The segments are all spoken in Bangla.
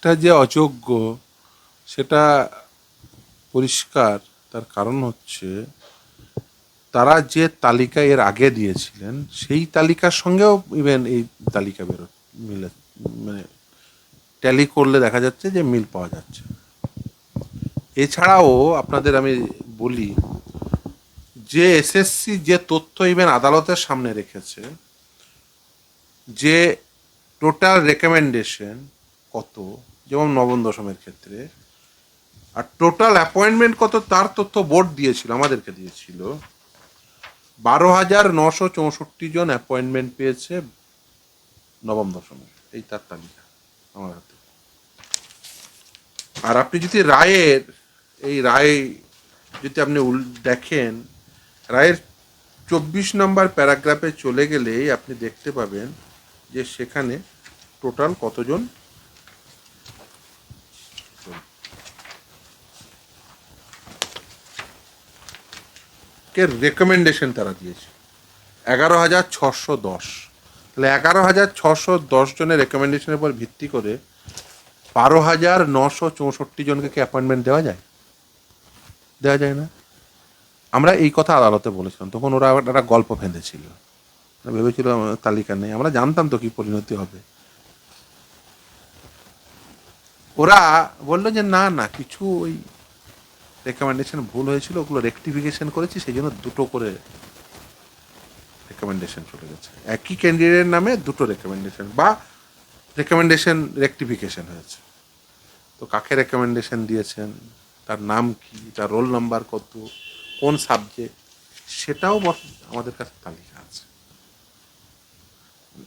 এটা যে অযোগ্য, সেটা পরিষ্কার, তার কারণ হচ্ছে তারা যে তালিকা এর আগে দিয়েছিলেন, সেই তালিকার সঙ্গেও ইভেন এই তালিকা বেরো, মিলে মানে ট্যালি করলে দেখা যাচ্ছে যে মিল পাওয়া যাচ্ছে। এছাড়াও আপনাদের আমি বলি যে এসএসসি যে তথ্য ইভেন আদালতের সামনে রেখেছে, যে টোটাল রেকমেন্ডেশন কত? যেমন নবম দশমের ক্ষেত্রে। আর টোটাল অ্যাপয়েন্টমেন্ট কত? তার তথ্য বোর্ড দিয়েছিল, আমাদেরকে দিয়েছিল। বারো হাজার নশো চৌষট্টি জন অ্যাপয়েন্টমেন্ট পেয়েছে নবম দশমের এই তার তালিকা আমার হাতে। আর আপনি যদি রায়ের, এই রায় যদি আপনি দেখেন, রায়ের চব্বিশ নম্বর প্যারাগ্রাফে চলে গেলেই আপনি দেখতে পাবেন যে সেখানে টোটাল কতজন কে রেকমেন্ডেশন তারা দিয়েছে। এগারো হাজার ছশো দশ। তাহলে এগারো হাজার ছশো দশ জনের রেকমেন্ডেশনের উপর ভিত্তি করে বারো হাজার নশো চৌষট্টি জনকে কি অ্যাপয়েন্টমেন্ট দেওয়া যায়? দেওয়া যায় না? আমরা এই কথা আদালতে বলেছিলাম, তখন ওরা একটা গল্প ফেঁদেছিল ভেবেছিল তালিকা নেই। আমরা জানতাম তো কি পরিণতি হবে। ওরা বলল যে না না, কিছু ওই রেকমেন্ডেশন ভুল হয়েছিল, ওগুলো রেকটিফিকেশন করেছি সেই জন্য দুটো করে রেকমেন্ডেশন চলে গেছে। একই ক্যান্ডিডেটের নামে দুটো রেকমেন্ডেশন বা রেকমেন্ডেশন রেকটিফিকেশন হয়েছে। তো কাকে রেকমেন্ডেশন দিয়েছেন? তার নাম কি? তার রোল নাম্বার কত? কোন সাবজেক্ট সেটাও আমাদের কাছে তালিকা আছে।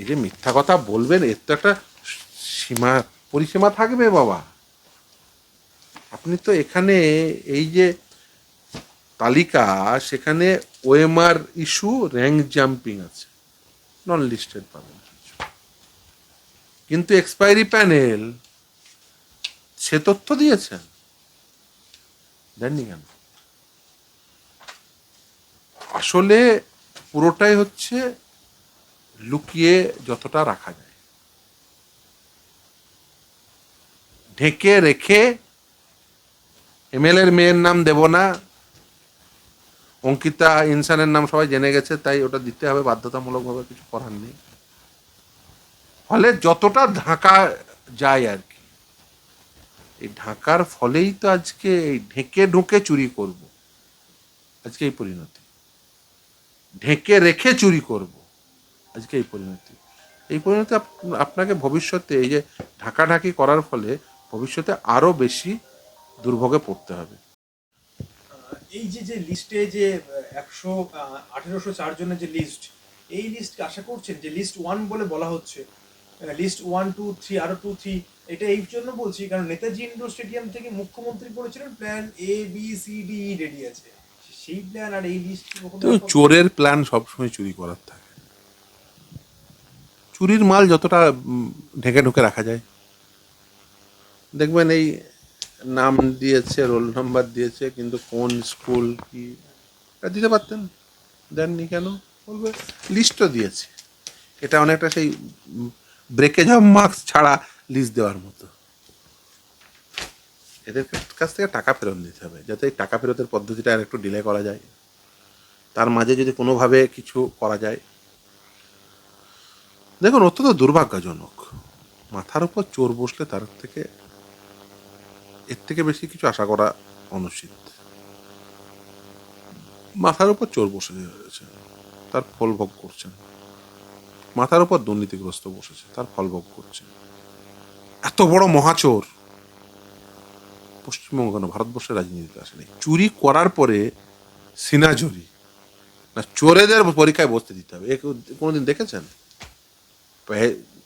এই যে মিথ্যা কথা বলবেন, এর তো একটা সীমা, পরিসীমা থাকবে বাবা। আপনি তো এখানে এই যে তালিকা, সেখানে ওএমআর ইস্যু র্যাঙ্ক জাম্পিং আছে। নন লিস্টেড পাবেন কিন্তু এক্সপায়ারি প্যানেল সে তথ্য দিয়েছেন। দেননি কেন? আসলে পুরোটাই হচ্ছে লুকিয়ে যতটা রাখা যায়। ঢেকে রেখে এমএল এর মেয়ের নাম দেব না। অঙ্কিতা ইনসানের নাম সবাই জেনে গেছে, তাই ওটা দিতে হবে, বাধ্যতামূলকভাবে কিছু করার নেই। ফলে যতটা ঢাকা যায় আর কি, এই ঢাকার ফলেই তো আজকে এই ঢেকে ঢুকে চুরি করব। আজকে এই পরিণতি। ঢেকে রেখে চুরি করব। আজকে এই পরিণতি। এই পরিণতি আপনাকে ভবিষ্যতে এই যে ঢাকাঢাকি করার ফলে ভবিষ্যতে আরও বেশি দুর্ভোগে পড়তে হবে। এই যে যে লিস্টে যে একশো আঠেরোশো জনের যে লিস্ট এই লিস্ট আশা করছেন যে লিস্ট ওয়ান বলে বলা হচ্ছে? লিস্ট ওয়ান টু থ্রি আরও টু থ্রি এটা এই জন্য বলছি কারণ নেতাজি ইন্ডোর স্টেডিয়াম থেকে মুখ্যমন্ত্রী বলেছিলেন plan A B C D ready আছে। সেই প্ল্যান আর এই লিস্ট তো চোরের প্ল্যান সবসময় চুরি করার থাকে। চুরির মাল যতটা ঢেকে ঢুকে রাখা যায়। দেখবেন এই নাম দিয়েছে, রোল নাম্বার দিয়েছে, কিন্তু কোন স্কুল কি? দিতে পারতেন। দেননি কেন? বলবে, লিস্টও দিয়েছে। এটা অনেকটা সেই ব্রেকেজ অফ মার্কস ছাড়া লিস্ট দেওয়ার মতো। এদের কাছ থেকে টাকা ফেরত দিতে হবে, যাতে এই টাকা ফেরতের পদ্ধতিটা আর একটু ডিলে করা যায়। তার মাঝে যদি কোনোভাবে কিছু করা যায়। দেখুন, অত্যন্ত দুর্ভাগ্যজনক। মাথার উপর চোর বসলে তার থেকে এর থেকে বেশি কিছু আশা করা অনুচিত। মাথার উপর চোর বসে রয়েছে, তার ফল ভোগ করছেন। মাথার উপর দুর্নীতিগ্রস্ত বসেছে, তার ফল ভোগ করছে এত বড় মহাচোর! পশ্চিমবঙ্গ কেন? ভারতবর্ষের রাজনীতিতে আসেনি। চুরি করার পরে সিনাঝুরি না, চোরেদের পরীক্ষায় বসতে দিতে হবে। এ কোনোদিন দেখেছেন?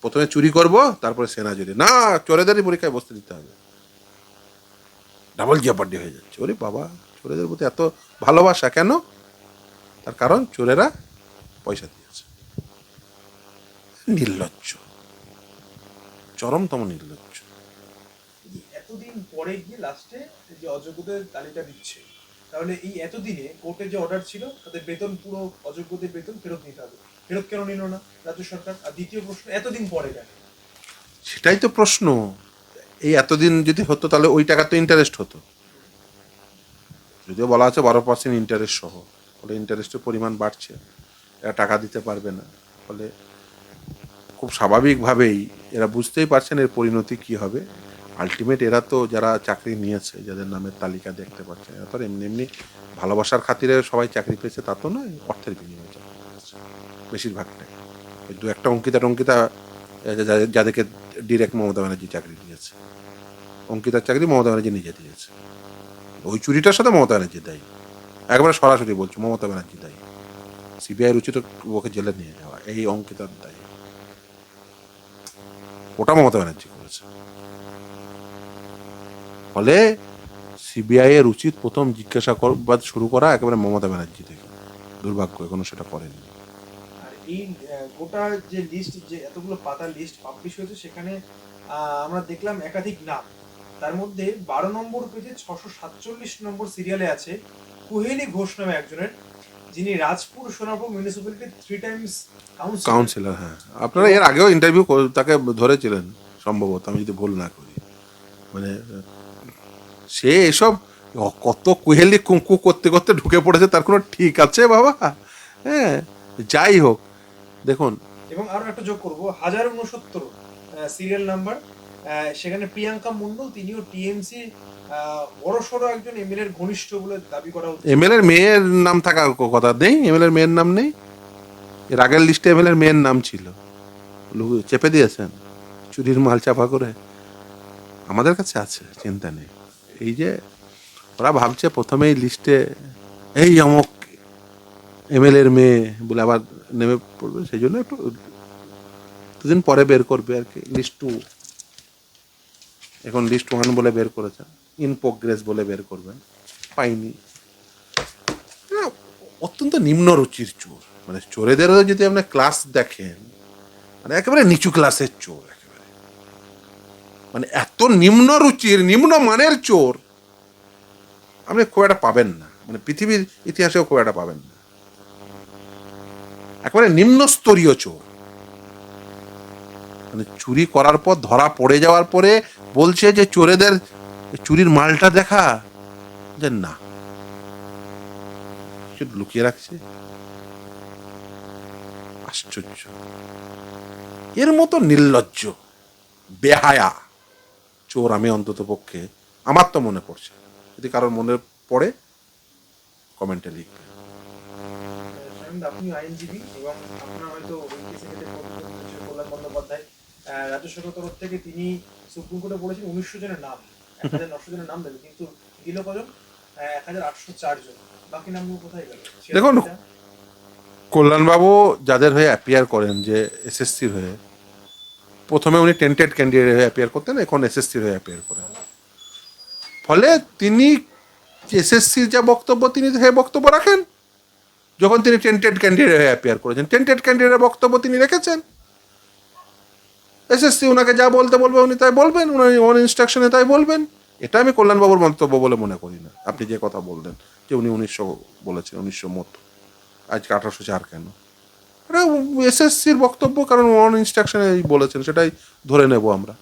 প্রথমে চুরি করব, তারপরে সেনা সেনাজুরি না, চোরেদেরই পরীক্ষায় বসতে দিতে হবে। ডাবল জিয়াপাড্ডি হয়ে যাচ্ছে। ওরে বাবা চোরেদের প্রতি এত ভালোবাসা কেন? তার কারণ চোরেরা পয়সা দিয়েছে। নির্লজ্জ। চরমতম নির্লজ্জ। এতদিন পরে গিয়ে লাস্টে যে অযোগ্যদের তালিকা দিচ্ছে তাহলে এই এতদিনে কোর্টের যে অর্ডার ছিল তাদের বেতন পুরো অযোগ্যদের বেতন ফেরত নিতে হবে। ফেরত কেন নিল না রাজ্য সরকার? আর দ্বিতীয় প্রশ্ন এতদিন পরে কেন? সেটাই তো প্রশ্ন। এই এতদিন যদি হতো, তাহলে ওই টাকা তো ইন্টারেস্ট হতো। যদিও বলা আছে বারো পার্সেন্ট ইন্টারেস্ট সহ, ফলে ইন্টারেস্টের পরিমাণ বাড়ছে। এরা টাকা দিতে পারবে না। ফলে খুব স্বাভাবিকভাবেই এরা বুঝতেই পারছেন এর পরিণতি কি হবে। আলটিমেট এরা তো যারা চাকরি নিয়েছে, যাদের নামের তালিকা দেখতে পাচ্ছেন, এরা তো এমনি এমনি ভালোবাসার খাতিরে সবাই চাকরি পেয়েছে, তা তো নয়, অর্থের বিনিময়ে বেশিরভাগটাই। দু একটা অঙ্কিতা টঙ্কিতা যাদেরকে ডিরেক্ট মমতা ব্যানার্জি চাকরি দিয়েছে অঙ্কিতার চাকরি মমতা ব্যানার্জি নিজে দিয়েছে ওই চুরিটার সাথে মমতা ব্যানার্জি দায়ী। একবারে সরাসরি বলছো, মমতা ব্যানার্জি দায়ী। সিবিআই উচিত ওকে জেলে নিয়ে যাওয়া, এই অঙ্কিতার দায়ী। ওটা মমতা ব্যানার্জি করেছে। ফলে সিবিআই এর উচিত প্রথম জিজ্ঞাসাবাদ শুরু করা, একেবারে মমতা ব্যানার্জি থেকে। দুর্ভাগ্য, এখনও সেটা করেনি। এই গোটা যে লিস্ট যে এতগুলো পাতা লিস্ট পাবলিশ হয়েছে, সেখানে আমরা দেখলাম একাধিক নাম। তার মধ্যে বারো নম্বর পেজে ছশো সাতচল্লিশ নম্বর সিরিয়ালে আছে কুহেলি ঘোষ নামে একজনের, যিনি Rajpur Sonapur municipality three times councillor হ্যাঁ। আপনারা এর আগেও ইন্টারভিউ তাকে ধরেছিলেন, সম্ভবত, আমি যদি ভুল না করি। মানে সে এসব কত কুহেলি কুঙ্কু করতে করতে ঢুকে পড়েছে, তার কোনো ঠিক আছে বাবা? হ্যাঁ যাই হোক। দেখুন। এবং আরও একটা যোগ করব হাজার উনসত্তর সিরিয়াল নাম্বার সেখানে প্রিয়াঙ্কা মন্ডল তিনিও টিএমসি বড় সড়ো একজন এমএলএ এর ঘনিষ্ঠ বলে দাবি করা হচ্ছে। এমএল এর মেয়ের নাম থাকার কথা নেই এমএল এর মেয়ের নাম নেই। এর আগের লিস্টে এমএল এর মেয়ের নাম ছিল। লু- চেপে দিয়েছেন চুরির মাল চাপা করে। আমাদের কাছে আছে চিন্তা নেই। এই যে ওরা ভাবছে প্রথমেই লিস্টে এই অমক এমএল এর মেয়ে বলে আবার নেমে পড়বে, সেই জন্য একটু দুদিন পরে বের করবে আর কি লিস্ট টু এখন লিস্ট ওয়ান বলে বের করেছেন ইন প্রোগ্রেস বলে বের করবেন পাইনি। অত্যন্ত নিম্ন রুচির চোর মানে চোরেদেরও যদি আপনি ক্লাস দেখেন মানে একেবারে নিচু ক্লাসের চোর একেবারে। মানে এত নিম্ন রুচির, নিম্ন মানের চোর, আপনি খুব একটা পাবেন না। মানে পৃথিবীর ইতিহাসেও খুব একটা পাবেন না। একেবারে নিম্নস্তরীয় চোর। মানে চুরি করার পর ধরা পড়ে যাওয়ার পরে বলছে যে চোরেদের চুরির মালটা দেখা। যে না। লুকিয়ে রাখছে। আশ্চর্য। এর মতো নির্লজ্জ, বেহায়া চোর আমি অন্তত পক্ষে আমার তো মনে পড়ছে। যদি কারোর মনে পড়ে কমেন্টে লিখবে আইনজীবী এবং আপনার হয়তো কল্যাণ বন্দ্যোপাধ্যায় রাজ্য সরকার তরফ থেকে তিনি সুপ্রিম কোর্টে বলেছেন উনিশশো জনের নাম এক হাজার নশো জনের নাম দেবে কিন্তু দিল কজন? এক হাজার আটশো চার জন। বাকি নামগুলো কোথায় গেল? দেখুন, কল্যাণবাবু যাদের হয়ে অ্যাপিয়ার করেন যে এসএসসির হয়ে প্রথমে উনি টেন্টেড ক্যান্ডিডেট হয়ে অ্যাপিয়ার করতেন এখন এসএসসির হয়ে অ্যাপিয়ার করেন। ফলে তিনি এসএসসির যা বক্তব্য তিনি হয়ে বক্তব্য রাখেন। যখন তিনি টেন্টেড ক্যান্ডিডেট হয়ে অ্যাপিয়ার করেছেন টেন্টেড ক্যান্ডিডেটের বক্তব্য তিনি রেখেছেন। এসএসসি ওনাকে যা বলতে বলবে উনি তাই বলবেন উনি ওন ইনস্ট্রাকশনে তাই বলবেন। এটা আমি কল্যাণবাবুর মন্তব্য বলে মনে করি না। আপনি যে কথা বললেন, যে উনি উনিশশো বলেছেন, উনিশশো মত, আজকে আঠারোশো চার কেন? এটা এসএসসির বক্তব্য কারণ ওয়ান ইনস্ট্রাকশনে বলেছেন, সেটাই ধরে নেব আমরা।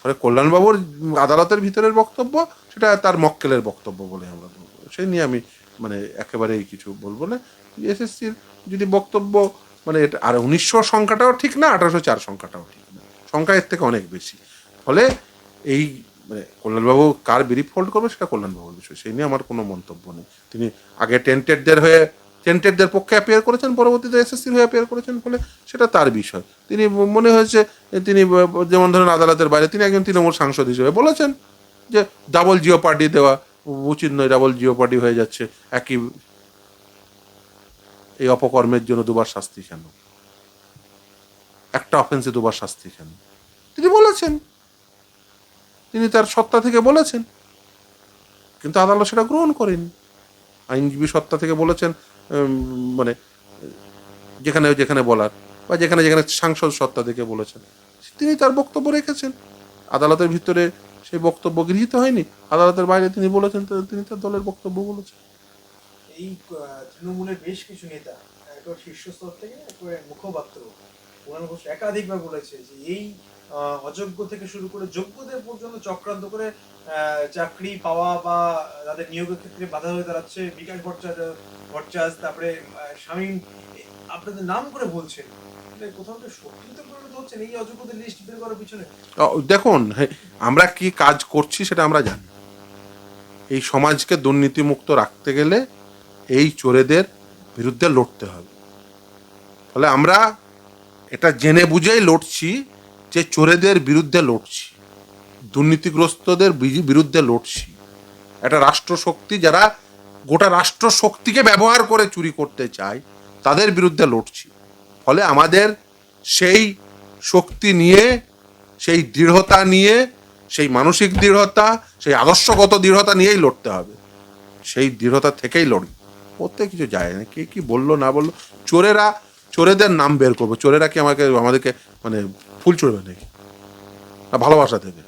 ফলে কল্যাণবাবুর আদালতের ভিতরের বক্তব্য, সেটা তার মক্কেলের বক্তব্য বলে আমরা সেই নিয়ে আমি মানে একেবারেই কিছু বলব না। এসএসসির যদি বক্তব্য মানে এটা, আর উনিশশো সংখ্যাটাও ঠিক না, আঠারোশো চার সংখ্যাটাও ঠিক না। সংখ্যা এর থেকে অনেক বেশি। ফলে এই মানে কল্যাণবাবু কার বিরিফ হোল্ড করবে সেটা কল্যাণবাবুর বিষয়। সেই নিয়ে আমার কোনো মন্তব্য নেই। তিনি আগে টেন্টেডদের হয়ে টেন্টেডদের পক্ষে অ্যাপিয়ার করেছেন, পরবর্তীতে এসএসসির হয়ে অ্যাপিয়ার করেছেন, ফলে সেটা তার বিষয়। তিনি মনে হয়েছে, তিনি যেমন ধরেন আদালতের বাইরে, তিনি একজন তৃণমূল সাংসদ হিসেবে বলেছেন যে ডাবল জিও পার্টি দেওয়া উচিত নয় ডাবল জিও পার্টি হয়ে যাচ্ছে। একই এই অপকর্মের জন্য দুবার শাস্তি কেন? একটা অফেন্সে দুবার শাস্তি কেন? তিনি বলেছেন। তিনি তার সত্তা থেকে বলেছেন। কিন্তু আদালত সেটা গ্রহণ করেনি। আইনজীবী সত্তা থেকে বলেছেন মানে যেখানে যেখানে বলার বা যেখানে যেখানে সাংসদ সত্তা থেকে বলেছেন। তিনি তার বক্তব্য রেখেছেন। আদালতের ভিতরে সেই বক্তব্য গৃহীত হয়নি? আদালতের বাইরে তিনি বলেছেন তিনি তার দলের বক্তব্য বলেছেন। এই তৃণমূলের বেশ কিছু নেতা একেবারে শীর্ষস্তর থেকে একেবারে মুখপাত্র কুণাল ঘোষ একাধিকবার বলেছে যে এই অযোগ্য থেকে শুরু করে যোগ্যদের পর্যন্ত চক্রান্ত করে চাকরি পাওয়া বা তাদের নিয়োগের ক্ষেত্রে বাধা হয়ে দাঁড়াচ্ছে। বিকাশ ভট্টাচার্য ভট্টাচার্য, তারপরে শামীম আপনাদের নাম করে বলছেন। মানে দেখুন আমরা কি কাজ করছি সেটা আমরা জানি। এই সমাজকে দুর্নীতিমুক্ত রাখতে গেলে এই চোরেদের বিরুদ্ধে লড়তে হবে। ফলে আমরা এটা জেনে বুঝেই লড়ছি যে চোরেদের বিরুদ্ধে লড়ছি, দুর্নীতিগ্রস্তদের বিরুদ্ধে লড়ছি। একটা রাষ্ট্রশক্তি, যারা গোটা রাষ্ট্র শক্তিকে ব্যবহার করে চুরি করতে চায়, তাদের বিরুদ্ধে লড়ছি। ফলে আমাদের সেই শক্তি নিয়ে, সেই দৃঢ়তা নিয়ে, সেই মানসিক দৃঢ়তা, সেই আদর্শগত দৃঢ়তা নিয়েই লড়তে হবে। সেই দৃঢ়তা থেকেই লড়ি ওতে কিছু যায় না। কে কি বলল, না বলল? চোরেরা, চোরেদের নাম বের করব। চোরেরা কি আমাকে, আমাদেরকে মানে ফুল চড়বে নাকি? না, ভালোবাসা থেকে।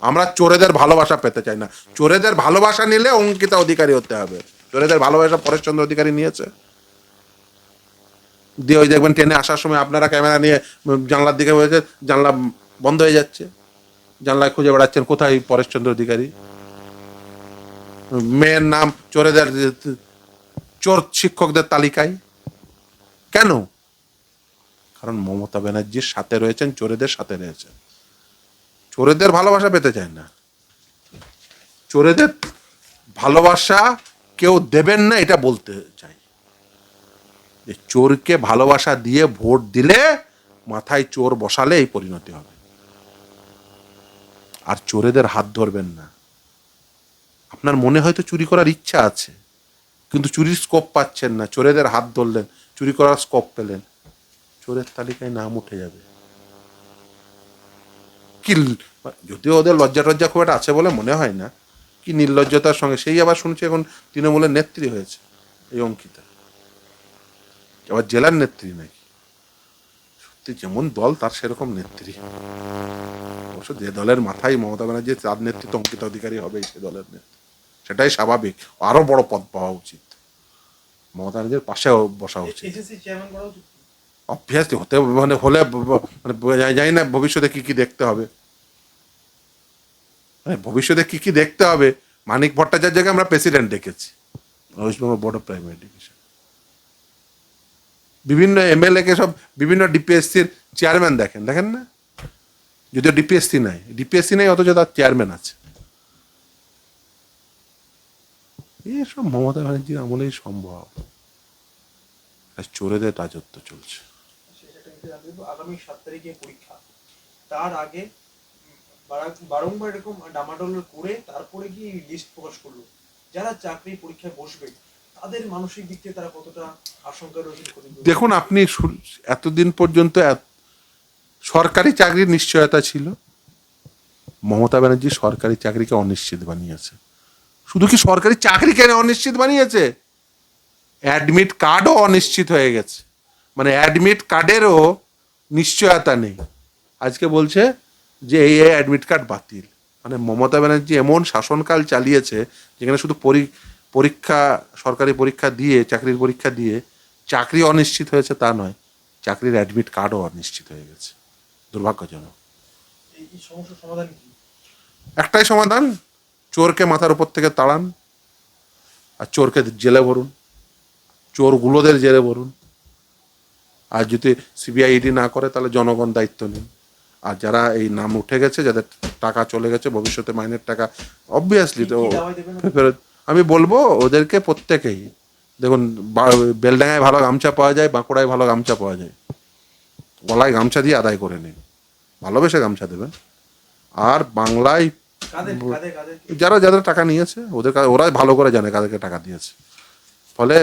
আমরা চোরেদের ভালোবাসা পেতে চাই না। চোরেদের ভালোবাসা নিলে অঙ্কিতা অধিকারী হতে হবে। চোরেদের ভালোবাসা পরেশচন্দ্র অধিকারী নিয়েছে। দিয়ে ওই দেখবেন ট্রেনে আসার সময় আপনারা ক্যামেরা নিয়ে জানলার দিকে হয়েছে জানলা বন্ধ হয়ে যাচ্ছে। জানলায় খুঁজে বেড়াচ্ছেন কোথায় পরেশচন্দ্র অধিকারী? মেয়ের নাম চোরেদের, চোর শিক্ষকদের তালিকায়। কেন? কারণ মমতা ব্যানার্জির সাথে রয়েছেন, চোরেদের সাথে রয়েছেন। চোরেদের ভালোবাসা পেতে চায় না। চোরেদের ভালোবাসা কেউ দেবেন না, এটা বলতে চাই যে চোরকে ভালোবাসা দিয়ে ভোট দিলে মাথায় চোর বসালে এই পরিণতি হবে। আর চোরেদের হাত ধরবেন না। আপনার মনে হয়তো চুরি করার ইচ্ছা আছে, কিন্তু চুরির স্কোপ পাচ্ছেন না। চোরেদের হাত ধরলেন, চুরি করার স্কোপ পেলেন। চোরের তালিকায় নাম উঠে যাবে। কি যদিও ওদের লজ্জা টজ্জা খুব একটা আছে বলে মনে হয় না, কি নির্লজ্জতার সঙ্গে। সেই আবার শুনছি এখন তৃণমূলের নেত্রী হয়েছে, এই অঙ্কিতা। আবার জেলার নেত্রী নাকি? সত্যি যেমন দল তার সেরকম নেত্রী। অবশ্য যে দলের মাথায় মমতা ব্যানার্জি তার নেতৃত্ব অঙ্কিতা অধিকারী হবে সে দলের নেত্রী। সেটাই স্বাভাবিক। আরও বড় পদ পাওয়া উচিত। মমতা ব্যানার্জির পাশে বসা উচিত। অবভিয়াসলি হতে মানে হলে মানে জানি- না ভবিষ্যতে কি কি দেখতে হবে। মানে ভবিষ্যতে কি কি দেখতে হবে? মানিক ভট্টাচার্যকে আমরা প্রেসিডেন্ট ডেকেছি। West Bengal board of primary education বিভিন্ন এমএলএ কে সব বিভিন্ন ডিপিএসসির চেয়ারম্যান দেখেন দেখেন না? যদিও ডিপিএসসি নাই ডিপিএসসি নাই, অথচ তার চেয়ারম্যান আছে। এসব মমতা ব্যানার্জির আমলেই সম্ভব। চোরেদের রাজত্ব চলছে। আগামী সাত তারিখে পরীক্ষা। তার আগে বারংবার এরকম ডামাডোল করে তারপরে কি লিস্ট প্রকাশ করল। যারা চাকরি পরীক্ষায় বসবে তাদের মানসিক দিক থেকে তারা কতটা দেখুন, আপনি এতদিন পর্যন্ত সরকারি চাকরির নিশ্চয়তা ছিল। মমতা ব্যানার্জি সরকারি চাকরিকে অনিশ্চিত বানিয়েছে। শুধু কি সরকারি চাকরি কেন অনিশ্চিত বানিয়েছে? অ্যাডমিট কার্ডও অনিশ্চিত হয়ে গেছে। মানে অ্যাডমিট কার্ডেরও নিশ্চয়তা নেই। আজকে বলছে যে এই অ্যাডমিট কার্ড বাতিল। মানে মমতা ব্যানার্জি এমন শাসনকাল চালিয়েছে যেখানে শুধু পরি- পরীক্ষা সরকারি পরীক্ষা দিয়ে চাকরির পরীক্ষা দিয়ে চাকরি অনিশ্চিত হয়েছে তা নয় চাকরির অ্যাডমিট কার্ডও অনিশ্চিত হয়ে গেছে। দুর্ভাগ্যজনক। একটাই সমাধান চোরকে মাথার উপর থেকে তাড়ান আর চোরকে জেলে ভরুন চোরগুলোদের জেলে ভরুন। আর যদি সিবিআই ইডি না করে তাহলে জনগণ দায়িত্ব নিন। আর যারা এই নাম উঠে গেছে যাদের টাকা চলে গেছে ভবিষ্যতে মাইনের টাকা অবভিয়াসলি তো? ফেরত আমি বলব ওদেরকে প্রত্যেকেই। দেখুন বা- বেলডাঙায় ভালো গামছা পাওয়া যায় বাঁকুড়ায় ভালো গামছা পাওয়া যায়। গলায় গামছা দিয়ে আদায় করে নিন। ভালোবেসে গামছা দেবেন। আর বাংলায় যারা যাদের টাকা নিয়েছে ওদের ওরাই ভালো করে জানে কাদেরকে টাকা দিয়েছে। ফলে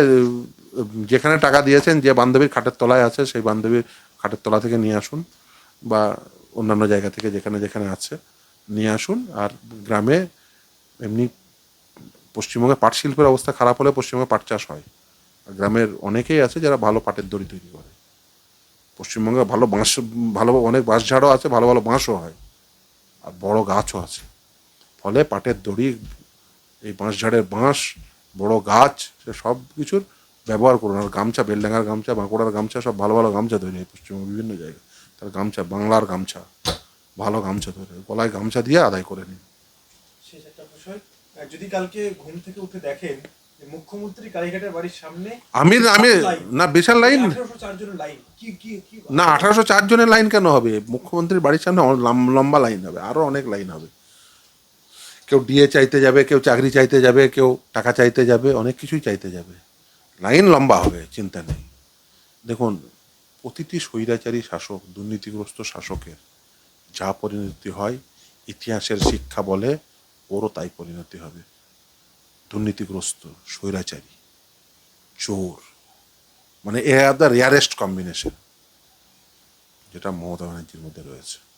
যেখানে টাকা দিয়েছেন যে বান্ধবীর খাটের তলায় আছে সেই বান্ধবীর খাটের তলা থেকে নিয়ে আসুন বা অন্যান্য জায়গা থেকে যেখানে যেখানে আছে নিয়ে আসুন। আর গ্রামে এমনি পশ্চিমবঙ্গে পাট শিল্পের অবস্থা খারাপ হলে পশ্চিমবঙ্গে পাট চাষ হয়। আর গ্রামের অনেকেই আছে যারা ভালো পাটের দড়ি তৈরি করে। পশ্চিমবঙ্গে ভালো বাঁশ, ভালো অনেক বাঁশ ঝাড়ও আছে, ভালো ভালো বাঁশও হয়। আর বড় গাছও আছে। ফলে পাটের দড়ি, এই বাঁশ ঝাড়ের বাঁশ, বড় গাছ, সে সব কিছুর ব্যবহার করুন। আর গামছা, বেলডাঙ্গার গামছা, বাঁকুড়ার গামছা, সব ভালো ভালো গামছা তৈরি হয় পশ্চিমবঙ্গের বিভিন্ন জায়গায়। তার গামছা, বাংলার গামছা, ভালো গামছা ধরে গলায় গামছা দিয়ে আদায় করে নিন শেষ একটা বিষয় আহ, যদি কালকে ঘুম থেকে উঠে দেখেন মুখ্যমন্ত্রী কালীঘাটের বাড়ির সামনে আমি আমি না বিশাল লাইন। কি কি না আঠারোশো চার জনের লাইন কেন হবে? মুখ্যমন্ত্রীর বাড়ির সামনে লম্বা লাইন হবে আরও অনেক লাইন হবে। কেউ ডিএ চাইতে যাবে কেউ চাকরি চাইতে যাবে কেউ টাকা চাইতে যাবে অনেক কিছুই চাইতে যাবে। লাইন লম্বা হবে চিন্তা নেই। দেখুন প্রতিটি স্বৈরাচারী শাসক দুর্নীতিগ্রস্ত শাসকের যা পরিণতি হয় ইতিহাসের শিক্ষা বলে ওরও তাই পরিণতি হবে। দুর্নীতিগ্রস্ত, স্বৈরাচারী, চোর। মানে এ আর দ্য রেয়ারেস্ট কম্বিনেশন যেটা মমতা ব্যানার্জির মধ্যে রয়েছে।